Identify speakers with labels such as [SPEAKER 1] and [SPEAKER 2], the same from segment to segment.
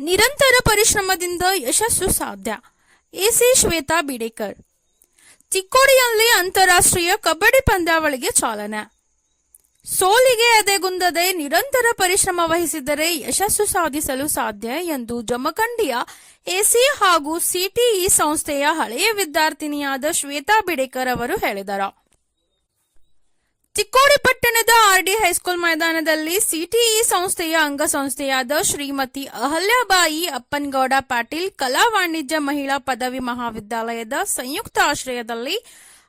[SPEAKER 1] ನಿರಂತರ ಪರಿಶ್ರಮದಿಂದ ಯಶಸ್ಸು ಸಾಧ್ಯ. ಎಸಿ ಶ್ವೇತಾ ಬಿಡೇಕರ್. ಚಿಕ್ಕೋಡಿಯಲ್ಲಿ ಅಂತಾರಾಷ್ಟ್ರೀಯ ಕಬಡ್ಡಿ ಪಂದ್ಯಾವಳಿಗೆ ಚಾಲನೆ. ಸೋಲಿಗೆ ಅದೆಗುಂದದೆ ನಿರಂತರ ಪರಿಶ್ರಮ ವಹಿಸಿದರೆ ಯಶಸ್ಸು ಸಾಧಿಸಲು ಸಾಧ್ಯ ಎಂದು ಜಮಖಂಡಿಯ ಎಸಿ ಹಾಗೂ ಸಿಟಿಇ ಸಂಸ್ಥೆಯ ಹಳೆಯ ವಿದ್ಯಾರ್ಥಿನಿಯಾದ ಶ್ವೇತಾ ಬಿಡೇಕರ್ ಅವರು ಹೇಳಿದರು. ಚಿಕ್ಕೋಡಿ ಪಟ್ಟಣದ ಆರ್ಡಿ ಹೈಸ್ಕೂಲ್ ಮೈದಾನದಲ್ಲಿ ಸಿಟಿಇ ಸಂಸ್ಥೆಯ ಅಂಗಸಂಸ್ಥೆಯಾದ ಶ್ರೀಮತಿ ಅಹಲ್ಯಾಬಾಯಿ ಅಪ್ಪನ್ಗೌಡ ಪಾಟೀಲ್ ಕಲಾ ವಾಣಿಜ್ಯ ಮಹಿಳಾ ಪದವಿ ಮಹಾವಿದ್ಯಾಲಯದ ಸಂಯುಕ್ತ ಆಶ್ರಯದಲ್ಲಿ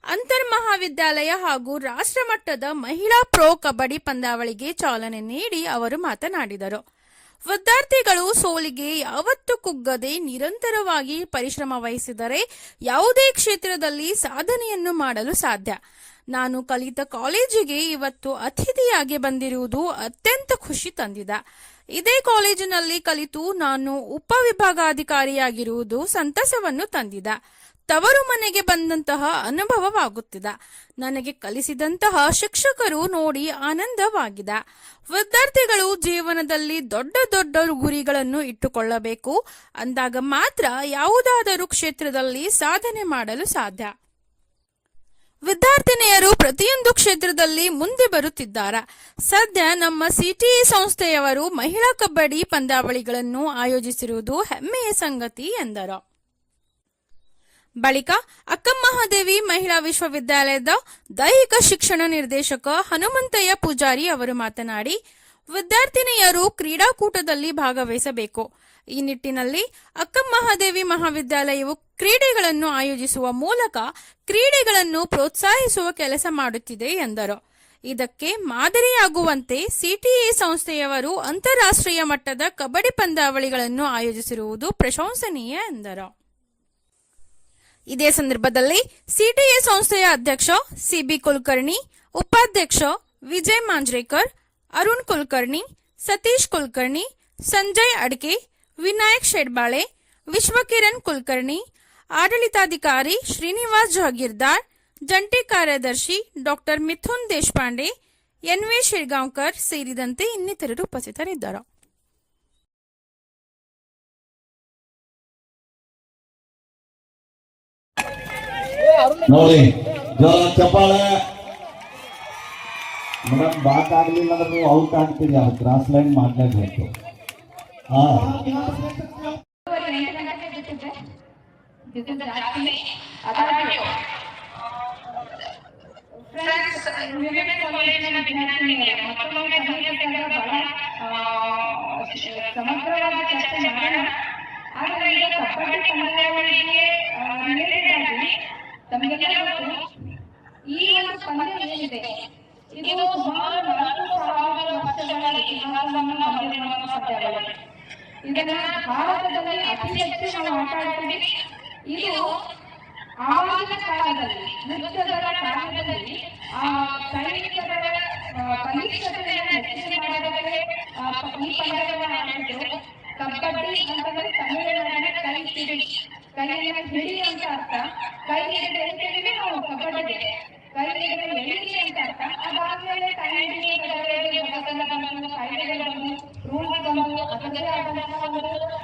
[SPEAKER 1] ಅಂತರ್ ಮಹಾವಿದ್ಯಾಲಯ ಹಾಗೂ ರಾಷ್ಟ್ರಮಟ್ಟದ ಮಹಿಳಾ ಪ್ರೊ ಕಬಡ್ಡಿ ಪಂದ್ಯಾವಳಿಗೆ ಚಾಲನೆ ನೀಡಿ ಅವರು ಮಾತನಾಡಿದರು. ವಿದ್ಯಾರ್ಥಿಗಳು ಸೋಲಿಗೆ ಯಾವತ್ತೂ ಕುಗ್ಗದೆ ನಿರಂತರವಾಗಿ ಪರಿಶ್ರಮ ವಹಿಸಿದರೆ ಯಾವುದೇ ಕ್ಷೇತ್ರದಲ್ಲಿ ಸಾಧನೆಯನ್ನು ಮಾಡಲು ಸಾಧ್ಯ. ನಾನು ಕಲಿತ ಕಾಲೇಜಿಗೆ ಇವತ್ತು ಅತಿಥಿಯಾಗಿ ಬಂದಿರುವುದು ಅತ್ಯಂತ ಖುಷಿ ತಂದಿದೆ. ಇದೇ ಕಾಲೇಜಿನಲ್ಲಿ ಕಲಿತು ನಾನು ಉಪವಿಭಾಗಾಧಿಕಾರಿಯಾಗಿರುವುದು ಸಂತಸವನ್ನು ತಂದಿದೆ. ತವರು ಮನೆಗೆ ಬಂದಂತಹ ಅನುಭವವಾಗುತ್ತಿದೆ. ನನಗೆ ಕಲಿಸಿದಂತಹ ಶಿಕ್ಷಕರು ನೋಡಿ ಆನಂದವಾಗಿದೆ. ವಿದ್ಯಾರ್ಥಿಗಳು ಜೀವನದಲ್ಲಿ ದೊಡ್ಡ ದೊಡ್ಡ ಗುರಿಗಳನ್ನು ಇಟ್ಟುಕೊಳ್ಳಬೇಕು. ಅಂದಾಗ ಮಾತ್ರ ಯಾವುದಾದರೂ ಕ್ಷೇತ್ರದಲ್ಲಿ ಸಾಧನೆ ಮಾಡಲು ಸಾಧ್ಯ. ಪ್ರತಿಯೊಂದು ಕ್ಷೇತ್ರದಲ್ಲಿ ಮುಂದೆ ಬರುತ್ತಿದ್ದಾರೆ. ಸದ್ಯ ನಮ್ಮ ಸಿಟಿಇ ಸಂಸ್ಥೆಯವರು ಮಹಿಳಾ ಕಬಡ್ಡಿ ಪಂದ್ಯಾವಳಿಗಳನ್ನು ಆಯೋಜಿಸಿರುವುದು ಹೆಮ್ಮೆಯ ಸಂಗತಿ ಎಂದರು. ಬಳಿಕ ಅಕ್ಕಮಹಾದೇವಿ ಮಹಿಳಾ ವಿಶ್ವವಿದ್ಯಾಲಯದ ದೈಹಿಕ ಶಿಕ್ಷಣ ನಿರ್ದೇಶಕ ಹನುಮಂತಯ್ಯ ಪೂಜಾರಿ ಅವರು ಮಾತನಾಡಿ ವಿದ್ಯಾರ್ಥಿನಿಯರು ಕ್ರೀಡಾಕೂಟದಲ್ಲಿ ಭಾಗವಹಿಸಬೇಕು. ಈ ನಿಟ್ಟಿನಲ್ಲಿ ಅಕ್ಕಮಹಾದೇವಿ ಮಹಾವಿದ್ಯಾಲಯವು ಕ್ರೀಡೆಗಳನ್ನು ಆಯೋಜಿಸುವ ಮೂಲಕ ಕ್ರೀಡೆಗಳನ್ನು ಪ್ರೋತ್ಸಾಹಿಸುವ ಕೆಲಸ ಮಾಡುತ್ತಿದೆ ಎಂದರು. ಇದಕ್ಕೆ ಮಾದರಿಯಾಗುವಂತೆ ಸಿಟಿಇ ಸಂಸ್ಥೆಯವರು ಅಂತಾರಾಷ್ಟ್ರೀಯ ಮಟ್ಟದ ಕಬಡ್ಡಿ ಪಂದ್ಯಾವಳಿಗಳನ್ನು ಆಯೋಜಿಸಿರುವುದು ಪ್ರಶಂಸನೀಯ ಎಂದರು. ಇದೇ ಸಂದರ್ಭದಲ್ಲಿ ಸಿಟಿಇ ಸಂಸ್ಥೆಯ ಅಧ್ಯಕ್ಷ ಸಿಬಿ ಕುಲಕರ್ಣಿ, ಉಪಾಧ್ಯಕ್ಷ ವಿಜಯ್ ಮಾಂಜ್ರೇಕರ್ ಅರುಣ್ ಕುಲಕರ್ಣಿ, ಸತೀಶ್ ಕುಲಕರ್ಣಿ, ಸಂಜಯ್ ಅಡ್ಕೆ, ವಿನಾಯಕ್ ಶೆಡ್ಬಾಳೆ, ವಿಶ್ವಕಿರಣ್ ಕುಲಕರ್ಣಿ, ಆಡಳಿತಾಧಿಕಾರಿ ಶ್ರೀನಿವಾಸ್ ಜಹಗೀರ್ದಾರ್, ಜಂಟಿ ಕಾರ್ಯದರ್ಶಿ ಡಾಕ್ಟರ್ ಮಿಥುನ್ ದೇಶಪಾಂಡೆ, ಎನ್ವಿ ಶಿರ್ಗಾಂವ್ಕರ್ ಸೇರಿದಂತೆ ಇನ್ನಿತರರು ಉಪಸ್ಥಿತರಿದ್ದರು.
[SPEAKER 2] ನೋಡಿ ಚಪ್ಪಾಳೆ. ಮೇಡಮ್ ಬಾಕ್ ಆಗ್ಲಿಲ್ಲ ಅಂದ್ರೆ ನೀವು ಔಟ್ ಆಗ್ತೀರಿ ಅದು ಕ್ರಾಸ್ ಲೈನ್ ಮಾಡ್ಲೇಬೇಕು ಹಾ
[SPEAKER 3] ಫ್ರೆಂಡ್ಸ್ ವಿವೇಕ ಕಾಲೇಜಿನ ವಿದ್ಯಾರ್ಥಿನಿಯರೇ ಮತ್ತೊಮ್ಮೆ ತಮಗೆಲ್ಲ ಬಹಳ ಆ, ಸಮಗ್ರವಾದ ಚರ್ಚೆ ಮಾಡೋಣ ಆದರೆ ಈಗ ಕಬಡ್ಡಿ ಪಂದ್ಯಾವಳಿಗೆ ಇದನ್ನ ಭಾರತದಲ್ಲಿ ಅತಿ ಹೆಚ್ಚು ನಾವು ಆಟ ಆಡ್ತೀವಿ ಇದು ಆವಾಗಿನ ಕಾಲದಲ್ಲಿ ಯುದ್ಧದ ಕಾಲದಲ್ಲಿ ಆ ಸೈನಿಕರ ಆ, ಬಲಿಷ್ಠತೆಯನ್ನು ಹೆಚ್ಚಿಗೆ ಮಾಡೋದಕ್ಕೆ ಆ, ಈ ಪಂದ್ಯಗಳನ್ನ ಆಡಿದ್ರು ಕಬಡ್ಡಿ ಅಂತಂದ್ರೆ ತಮಿಳುನಾಡಿನ ಕೈ ಹಿಡಿ ಕೈಯನ್ನು ಹಿಡಿ ಅಂತ ಅರ್ಥ ಕೈ ಹಿಡಿದು ಹೇಳ್ತೀವಿ ನಾವು ಕಬಡ್ಡಿಗೆ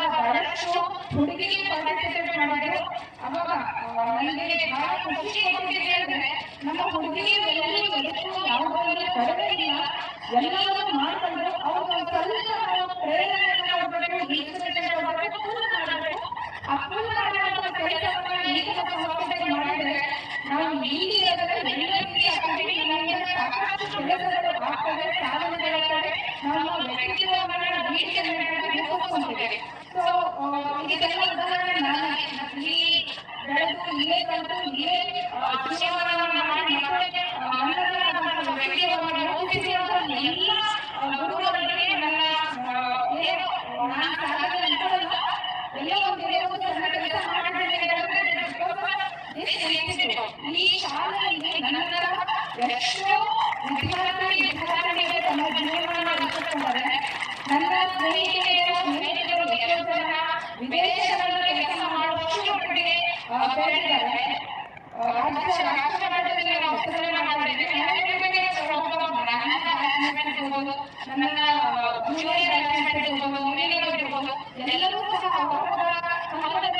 [SPEAKER 3] ಬಹಳಷ್ಟು ಹುಡುಗಿಯರು ಪಾರ್ಟಿಸಿಪೇಟ್ ಮಾಡಿದ್ರು. ಅವಾಗ ನನಗೆ ಬಹಳ ಖುಷಿ ಕೊಟ್ಟಿದೆ ಅಂದ್ರೆ ನಮ್ಮ ಹುಡುಗಿಗೆ ಎಲ್ಲರೂ ಎದಕ್ಕೂ ಯಾವುದರಲ್ಲಿ ಕಡಿಮೆ ಇಲ್ಲ. ಎಲ್ಲವನ್ನೂ ಮಾಡ್ಕೊಂಡು ಅವ್ರಿಗೆ ಸ್ವಲ್ಪ ಪ್ರೇರಣೆಯನ್ನು ಕೊಡಬೇಕು ಕೊಡಬೇಕು ಫುಲ್ ಮಾಡಬೇಕು. ಆ ಮಾಡಿದ್ರೆ ನಾವು ಇಲ್ಲಿ ಎಲ್ಲರೂ ರೀತಿ ಆಗ್ತೀವಿ ನಮಗೆ ಕೊಟ್ಟಿದ್ದೇವೆ ಸೊ ಇದೆಲ್ಲ ಉದಾಹರಣೆ ನಾನಾಗಿ ಈ ಬೆಳೆದು ಇಲ್ಲೇ ಕಲಿತು ಇಲ್ಲೇ ಶಿಕ್ಷಣವನ್ನು ಮಾಡಿ ಮಕ್ಕಳಿಗೆ ಅನ್ನದಾನ ವ್ಯಕ್ತಿಯವರು ರೂಪಿಸಿರುವಂತ ಎಲ್ಲ ಗುರುಗಳಿಗೆ ನನ್ನ ಏನು ನಾನು ಸಹಕಾರ ಇಟ್ಕೊಳ್ಳಲ್ಲ ಎಲ್ಲ ಒಂದು ಏನು ಸಹಕಾರ ಮಾಡಿದ್ದೇನೆ ಈ ಶಾಲೆಯಲ್ಲಿ ನನ್ನ ಎಷ್ಟೋ ವಿದ್ಯಾರ್ಥಿ ವಿದ್ಯಾರ್ಥಿಗಳಿಗೆ ತಮ್ಮ ಜೀವನವನ್ನು ರೂಪಿಸಿದ್ದಾರೆ ನನ್ನ ಸ್ನೇಹಿತ ರಾಷ್ಟ್ರ ಮಟ್ಟದಲ್ಲಿ ನಾವು ಹೆಸರನ್ನ ನನ್ನ ಬ್ಯಾಟ್ಸ್ಮನ್ ಇರ್ಬೋದು ನನ್ನ ಬ್ಯಾಟ್ಸ್ಮನ್ ಇರ್ಬೋದು ಎಲ್ಲರೂ ಸಹ